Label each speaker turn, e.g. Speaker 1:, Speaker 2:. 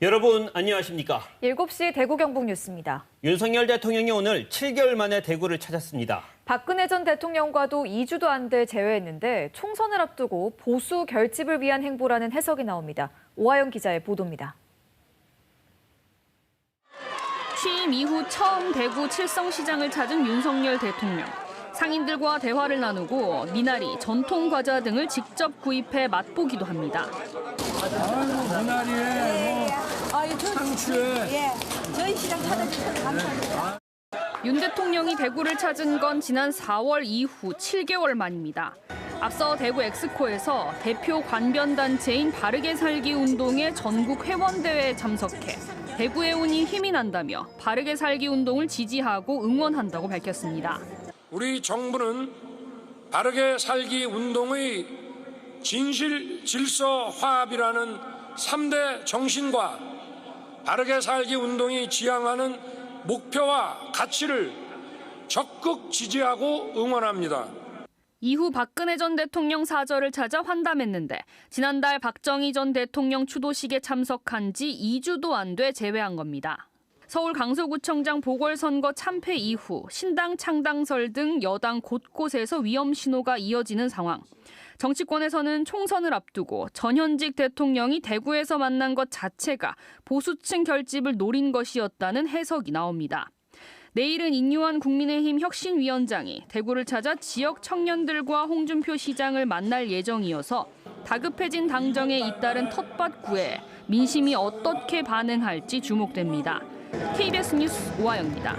Speaker 1: 여러분 안녕하십니까?
Speaker 2: 7시 대구 경북 뉴스입니다.
Speaker 1: 윤석열 대통령이 오늘 7개월 만에 대구를 찾았습니다.
Speaker 2: 박근혜 전 대통령과도 2주도 안돼 재회했는데 총선을 앞두고 보수 결집을 위한 행보라는 해석이 나옵니다. 오하영 기자의 보도입니다.
Speaker 3: 취임 이후 처음 대구 칠성시장을 찾은 윤석열 대통령. 상인들과 대화를 나누고 미나리, 전통 과자 등을 직접 구입해 맛보기도 합니다.
Speaker 4: 미나리에
Speaker 5: 아유, 저,
Speaker 4: 뭐 상추에
Speaker 5: 예, 저희 시장 찾아주셔서 감사합니다.
Speaker 3: 윤 대통령이 대구를 찾은 건 지난 4월 이후 7개월 만입니다. 앞서 대구 엑스코에서 대표 관변단체인 바르게 살기 운동의 전국 회원대회에 참석해 대구에 오니 힘이 난다며 바르게 살기 운동을 지지하고 응원한다고 밝혔습니다.
Speaker 6: 우리 정부는 바르게 살기 운동의 진실 질서 화합이라는 3대 정신과 바르게 살기 운동이 지향하는 목표와 가치를 적극 지지하고 응원합니다.
Speaker 3: 이후 박근혜 전 대통령 사저를 찾아 환담했는데 지난달 박정희 전 대통령 추도식에 참석한 지 2주도 안 돼 제외한 겁니다. 서울 강서구청장 보궐선거 참패 이후 신당 창당설 등 여당 곳곳에서 위험 신호가 이어지는 상황. 정치권에서는 총선을 앞두고 전현직 대통령이 대구에서 만난 것 자체가 보수층 결집을 노린 것이었다는 해석이 나옵니다. 내일은 인유한 국민의힘 혁신위원장이 대구를 찾아 지역 청년들과 홍준표 시장을 만날 예정이어서 다급해진 당정에 잇따른 텃밭 구에 민심이 어떻게 반응할지 주목됩니다. KBS 뉴스 오하영입니다.